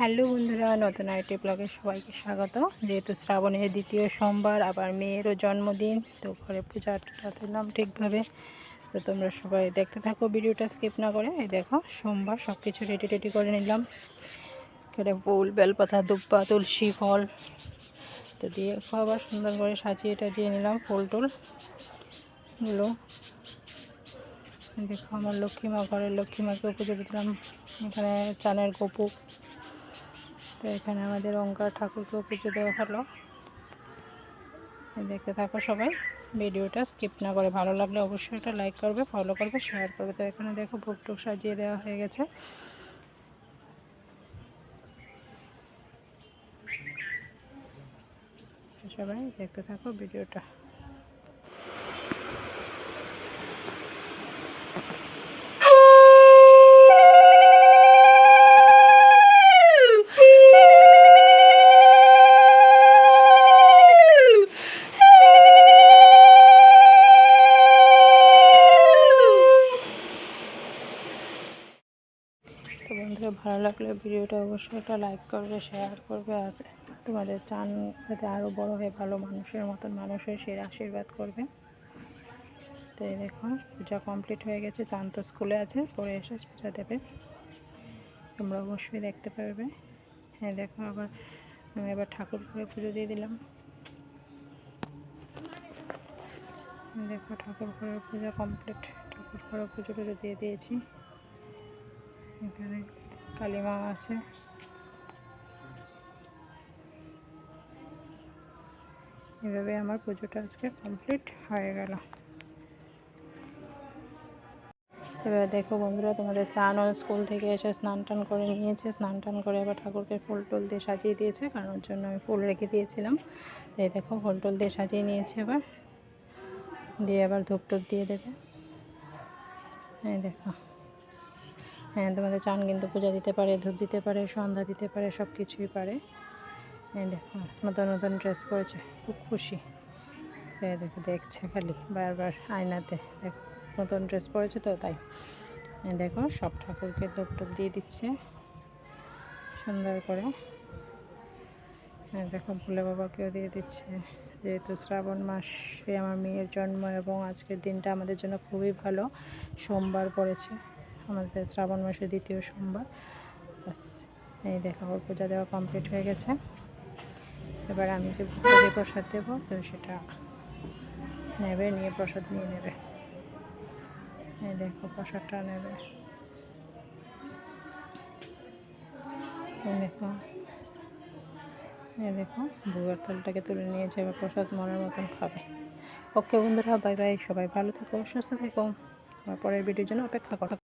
Hello বন্ধুরা, নতুন IT ব্লগে সবাইকে স্বাগত। যেহেতু শ্রাবণের দ্বিতীয় সোমবার, আবার মেয়েরও জন্মদিন, তো ঘরে পূজা দিলাম ঠিকভাবে। তো তোমরা সবাই দেখতে থাকো, ভিডিওটা স্কিপ না করে। এই দেখো, সোমবার সব কিছু রেডি রেডি করে নিলাম। এখানে ফুল, বেলপাতা, দুব্বা, তুলসী, ফল। তো দিয়ে খাবার সুন্দর করে সাজিয়ে টাজিয়ে নিলাম ফুল টুল। গুলো দেখো আমার লক্ষ্মীমা ঘরের লক্ষ্মীমাকে পুজো দিলাম। এখানে চানের গপু তো এখানে আমাদের অঙ্কার ঠাকুরকেও পুজো দেওয়া হলো। দেখতে থাকো সবাই, ভিডিওটা স্কিপ না করে। ভালো লাগলে অবশ্যই একটা লাইক করবে ফলো করবে শেয়ার করবে। তো এখানে দেখো ভোগ টোক সাজিয়ে দেওয়া হয়ে গেছে। সবাই দেখতে থাকো ভিডিওটা। তো বন্ধুরা, ভালো লাগলে ভিডিওটা অবশ্যই একটা লাইক করবে শেয়ার করবে, আর তোমাদের চান যাতে আরও বড় হয়ে ভালো মানুষের মতন মানুষের সেই আশীর্বাদ করবে। তো এই দেখো, পূজা কমপ্লিট হয়ে গেছে, চান তো স্কুলে আছে, পরে এসে পূজা দেবে। তোমরা অবশ্যই দেখতে পারবে। হ্যাঁ দেখো আবার আমি এবার ঠাকুর ঘরে পুজো দিয়ে দিলাম। দেখো ঠাকুর ঘরের পূজা কমপ্লিট ঠাকুর ঘরে পুজো টুজো দিয়ে দিয়েছি। এখানে কালীমা আছে। এভাবে আমার পুজোটা আজকে কমপ্লিট হয়ে গেল। এবার দেখো বন্ধুরা, তোমাদের চান ও স্কুল থেকে এসে স্নান টান করে নিয়েছে। স্নান টান করে এবার ঠাকুরকে ফুল টুল দিয়ে সাজিয়ে দিয়েছে, কারণ ওর জন্য আমি ফুল রেখে দিয়েছিলাম। এই দেখো, ফুল টুল দিয়ে সাজিয়ে নিয়েছে এবার। দিয়ে আবার ধূপ টুপ দিয়ে দেবে। এই দেখো। হ্যাঁ তোমাদের চান কিন্তু পূজা দিতে পারে, ধূপ দিতে পারে, সন্ধ্যা দিতে পারে সব কিছুই পারে। এই দেখো, নতুন নতুন ড্রেস পরেছে, খুব খুশি। এই দেখো, দেখছে খালি বারবার আয়নাতে। দেখো, নতুন ড্রেস পরেছে তো, তাই। এই দেখো, সব ঠাকুরকে ধূপ টুপ দিয়ে দিচ্ছে, সুন্দর করে। দেখো, ভোলে বাবাকেও দিয়ে দিচ্ছে। যেহেতু শ্রাবণ মাসে আমার মেয়ের জন্ম এবং আজকের দিনটা আমাদের জন্য খুবই ভালো, সোমবার পড়েছে। আমাদের শ্রাবণ মাসের দ্বিতীয় সোমবার। এই দেখা, ওর পূজা দেওয়া কমপ্লিট হয়ে গেছে। এবার আমি যে ভোগে প্রসাদ দেবো, তো সেটা নেবে, নিয়ে প্রসাদ নিয়ে নেবে। এই দেখো, প্রসাদটা নেবে। দেখো, এই দেখো ভোগের থালটাকে তুলে নিয়েছে, এবার প্রসাদ মনের মতন খাবে। ওকে বন্ধুরা বাই বাই সবাই ভালো থেকো, সুস্থ থেকো। পরের ভিডিওর জন্য অপেক্ষা করো।